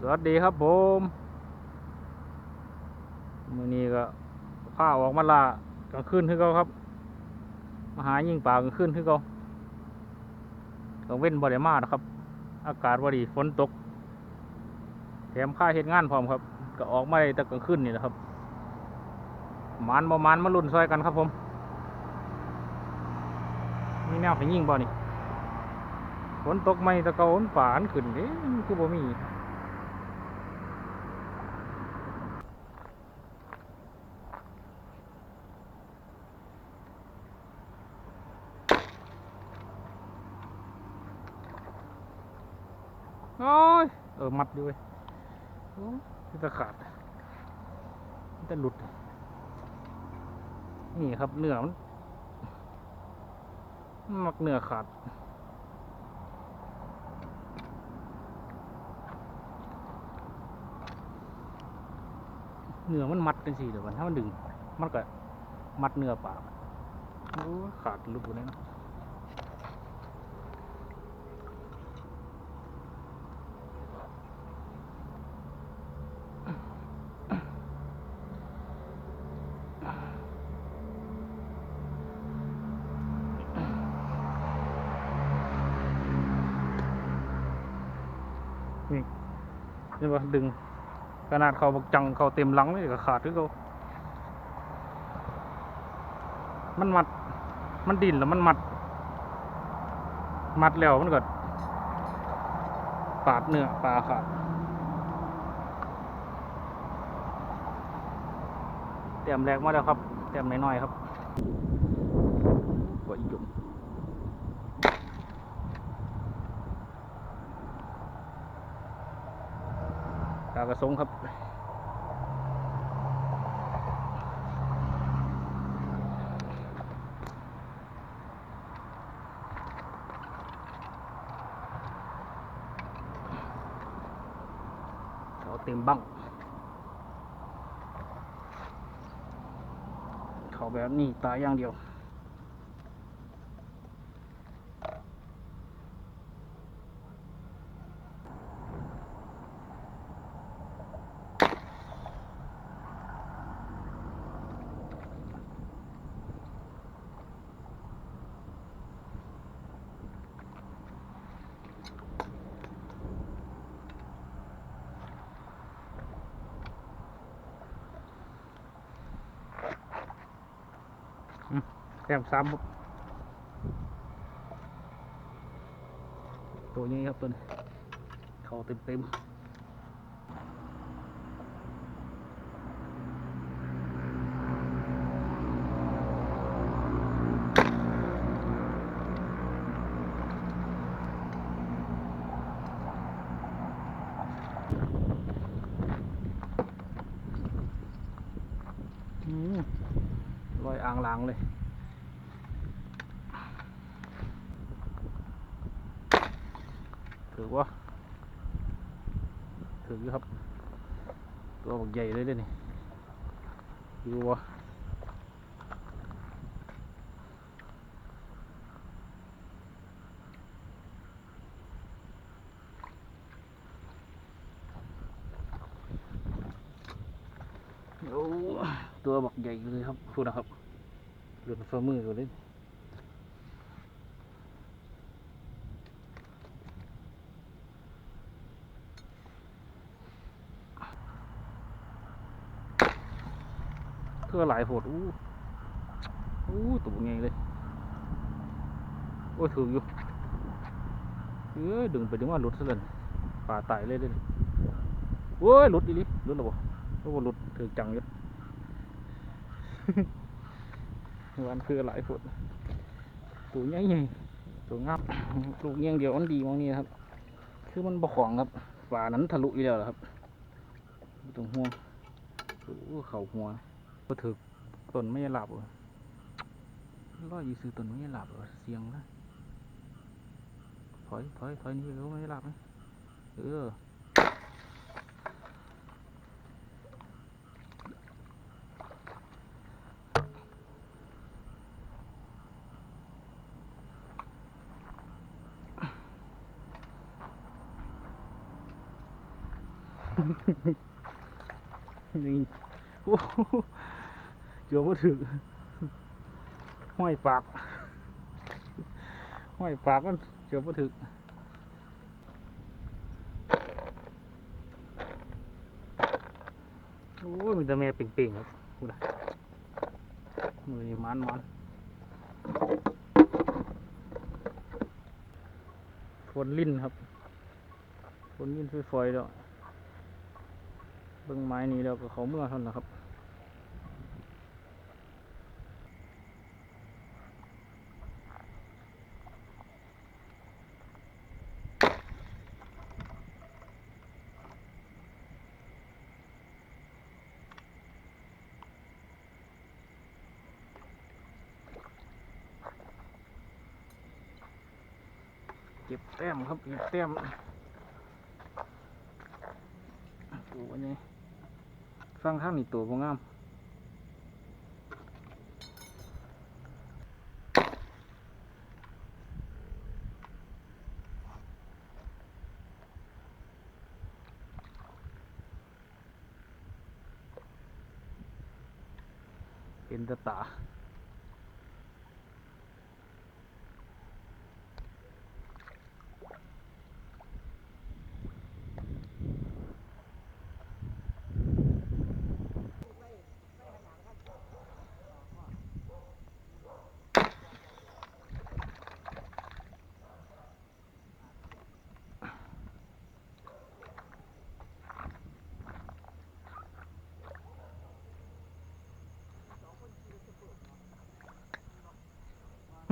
สวัสดีครับผมมือนี้ก็พาออกมาล่ากลางคืนคือเขาครับ มาหายิ่งป่ากลางคืนคือเขากลางเว้นบ่ได้มานะครับ อากาศบ่ดีฝนตก แถมค่าเฮ็ดงานพร้อมครับ ก็ออกมาได้แต่กลางคืนนี่แหละครับมานบ่หมานมาลุ่นซอยกันครับผม มีแนวให้ยิงบ่นี่ฝนตกไหมตะเกาฝนป่านขึ้นเด้มันคือบ่มี โอ้ยเออมัดด้วยโอ้ยมันจะขาดมันจะหลุด นี่ครับเนื้อมันมันมักเนื้อขาดเนื้อมันมัดเป็นสี่เดี๋ยวมันถ้ามันดึง มันก็มัดเนื้อปลาโอ้ยขาดหลุดหมดเลยเนาะ นี่เห็นปะดึงขนาดเขาบักจังเขาเต็มหลังเลยก็ขาดด้วยเขามันมัด มันดินแล้วมันมัด มัดแล้วมันก็ปาดเนื้อปลาขาดเตรียมแรกมาแล้วครับเตรียมน้อยๆครับกว่าอีกจุ่ม กากระสงครับเขาเต็มบังเขาแบบนี้ตายอย่างเดียว แต้มซ้ำครับตัวนี้ครับตัวนี้เขาเต็มเต็มอืมลอยอ่างลางเลย ถือว่าถือครับ ตัวบักใหญ่เลยเด้นี่อยู่วะโอ้ตัวบักใหญ่เลยครับพูดนะครับหลุดฝ่ามืออยู่เลย เพื่อหลายโหดอู้อู้ตัวไงเลยโอ้ยถืออยู่เอ้ยดึงไปดึงมาหลุดซะเลยป่าไตายเลยเด้อโอ้ยหลุดอีหลิหลุดแล้วบ่โอ้บ่หลุดถือจังอยู่วันคือหลายโหดตัวใหญ่ใหญ่ตัวงับลูกเงี้ยงเดียวมันดีมองนี่ครับ คือมันบ่ของครับป่านั้นทะลุอีแล้วครับตรงห่วงโอ้เขาหัว ก็ถือต้นไม่หลับเหรอร้อยอยู่ซื้อต้นไม่หลับเหรอเสียงนะถอยถอยถอยนี่รู้ไม่หลับนะเออนี่โอ้ เดี๋ยวมาถึงห้อยปากห้อยปากมันเดี๋ยวมาถึงโอ้ยมีแต่แม่เป่งๆครับพูดนะมือนี่มันมันฝนลิ้นครับฝนลิ้นฝอยๆแล้วเบิ่งไม้นี้แล้วก็เขาเมื่อท่านนะครับ เก็บแต้มครับเก็บแต้มตัวอันนี้ฟังข้างนี้ตัวบ่งามเป็นตา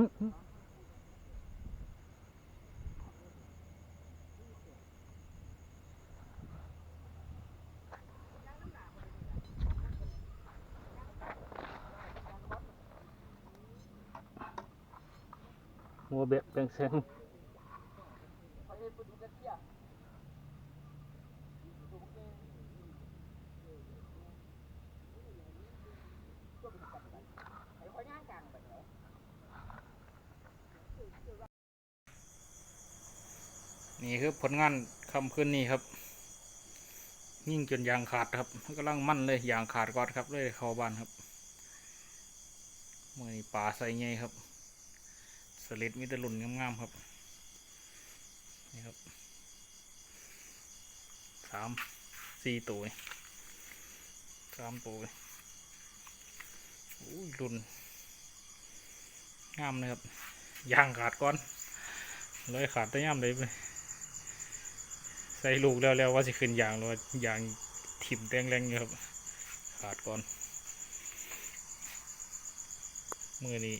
มัวเบ็ดแปลงแสง นี่คือผลงานคำขึ้นนี่ครับ ยิ่งจนยางขาดครับกำลังมั่นเลยยางขาดก่อนครับเลยเข้าบ้านครับมือนี้ปลาใส่ไงครับสลิดมีแต่หลุ่นงามๆครับนี่ครับสามสี่ตัวสามตัวอุ้ยหลุ่นงามเลยครับยางขาดก่อนเลยขาดแต่ย่ำเลยไป ใส่ลูกแล้วแล้วว่าสิขึ้นยางหรือว่ายางถิ่มแรงๆอยู่ครับ ขาดก่อนมือนี้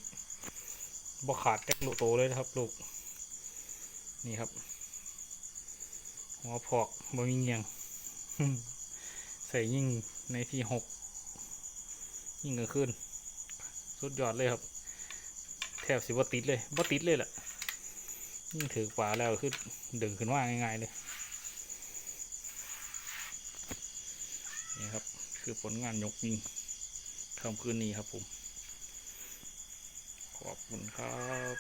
บ่ขาดแจักลูกโตเลยนะครับ ลูก นี่ครับหัวพอกบ่มีเงียงใส่ยิ่งในที่หกยิ่งกลางคืนสุดยอดเลยครับ แทบสิบ่ติดเลยบ่ติดเลยแหละยิ่งถือฝาแล้วคือดึงขึ้นว่าง่ายๆเลย นี่ครับ คือผลงานยกยิงคำคืนนี้ครับผม ขอบคุณครับ